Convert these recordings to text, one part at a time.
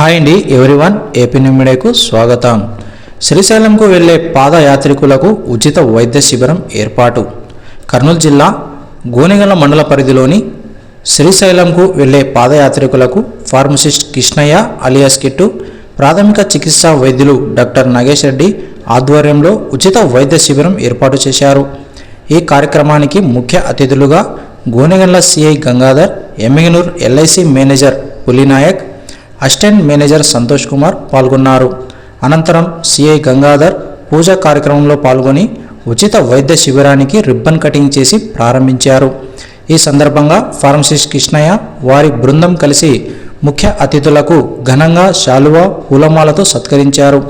Hi అండి everyone AP నిమిడేకు స్వాగతం. శ్రీశైలంకు వెళ్ళే పాదయాత్రికులకు ఉచిత వైద్య శిబిరం ఏర్పాటు. కర్నూలు జిల్లా గోనెగల మండల పరిధిలోని శ్రీశైలంకు వెళ్ళే పాదయాత్రికులకు ఫార్మసిస్ట్ కృష్ణయ్య అలియాస్ కిట్టు ప్రాథమిక చికిత్సా వైద్యులు డాక్టర్ నగేష్ రెడ్డి ఆధ్వర్యంలో ఉచిత వైద్య శిబిరం ఏర్పాటు చేశారు. ఈ కార్యక్రమానికి ముఖ్య అతిథులుగా Gonegandla CI Gangadhar Emmiganur LIC manager Pulinayak assistant manager Santosh Kumar పాల్గొన్నారు. అనంతరం సిఐ గంగాధర్ పూజా కార్యక్రమంలో పాల్గొని ఉచిత వైద్య శిబిరానికి రిబ్బన్ కటింగ్ చేసి ప్రారంభించారు. ఈ సందర్భంగా ఫార్మసిస్ట్ కృష్ణయ్య వారి బృందం కలిసి ముఖ్య అతిథులకు ఘనంగా శాలువా పూలమాలతో సత్కరించారు.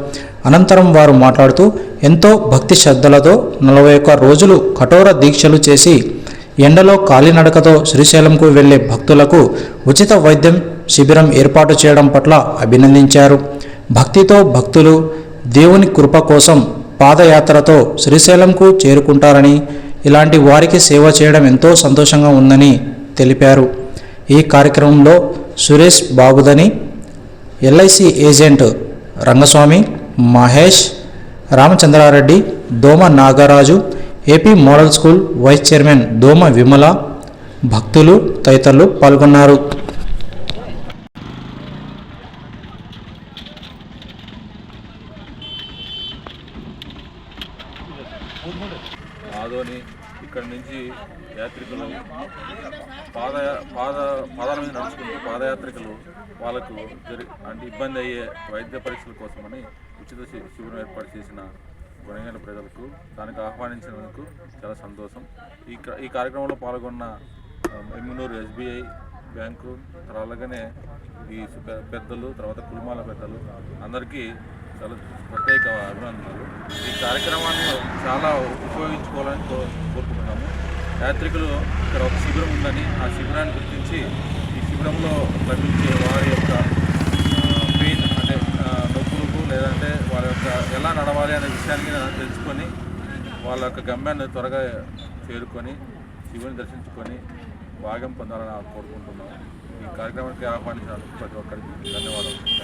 అనంతరం వారు మాట్లాడుతూ ఎంతో భక్తి శ్రద్ధలతో నలభై ఒక్క రోజులు కఠోర దీక్షలు చేసి ఎండలో కాలినడకతో శ్రీశైలంకు వెళ్ళే భక్తులకు ఉచిత వైద్యం శిబిరం ఏర్పాటు చేయడం పట్ల అభినందించారు. భక్తితో భక్తులు దేవుని కృప కోసం పాదయాత్రతో శ్రీశైలంకు చేరుకుంటారని ఇలాంటి వారికి సేవ చేయడం ఎంతో సంతోషంగా ఉందని తెలిపారు. ఈ కార్యక్రమంలో Suresh బాబుదని LIC agent Rangaswamy Mahesh Ramachandrareddy Doma Nagaraju AP model school vice chairman Doma Vimala భక్తులు తదితరులు పాల్గొన్నారు. ఆదోని ఇక్కడ నుంచి యాత్రికులు పాద పాద పాదాల మీద నడుచుకుంటూ పాదయాత్రికులు వాళ్ళకు జరి అంటే ఇబ్బంది అయ్యే వైద్య పరీక్షల కోసమని ఉచిత శిబిరం ఏర్పాటు చేసిన గుణగల ప్రజలకు దానికి ఆహ్వానించినందుకు చాలా సంతోషం. ఈ ఈ కార్యక్రమంలో పాల్గొన్న ఆ, ఎమ్మినూరు ఎస్బీఐ బ్యాంకు తర్వాత అలాగనే ఈ పెద్దలు తర్వాత కుటుంబాల పెద్దలు అందరికీ చాలా ప్రత్యేక అభినందనలు. ఈ కార్యక్రమాన్ని చాలా ఉపయోగించుకోవాలని కో- కోరుకుంటున్నాము. యాత్రికులు ఇక్కడ ఒక శిబిరం ఉందని ఆ శిబిరాన్ని గుర్తించి ఈ శిబిరంలో లభించే వారి యొక్క పెయిన్ అంటే ఆ, నొప్పులకు లేదంటే వాళ్ళ యొక్క ఉన్నారు అనే విషయాన్ని తెలుసుకొని వాళ్ళ యొక్క గమ్యాన్ని త్వరగా చేరుకొని శివుని దర్శించుకొని భాగం పొందాలని కోరుకుంటున్నాం. ఈ కార్యక్రమానికి ఆహ్వానించాలి ప్రతి ఒక్కరికి ధన్యవాదాలు.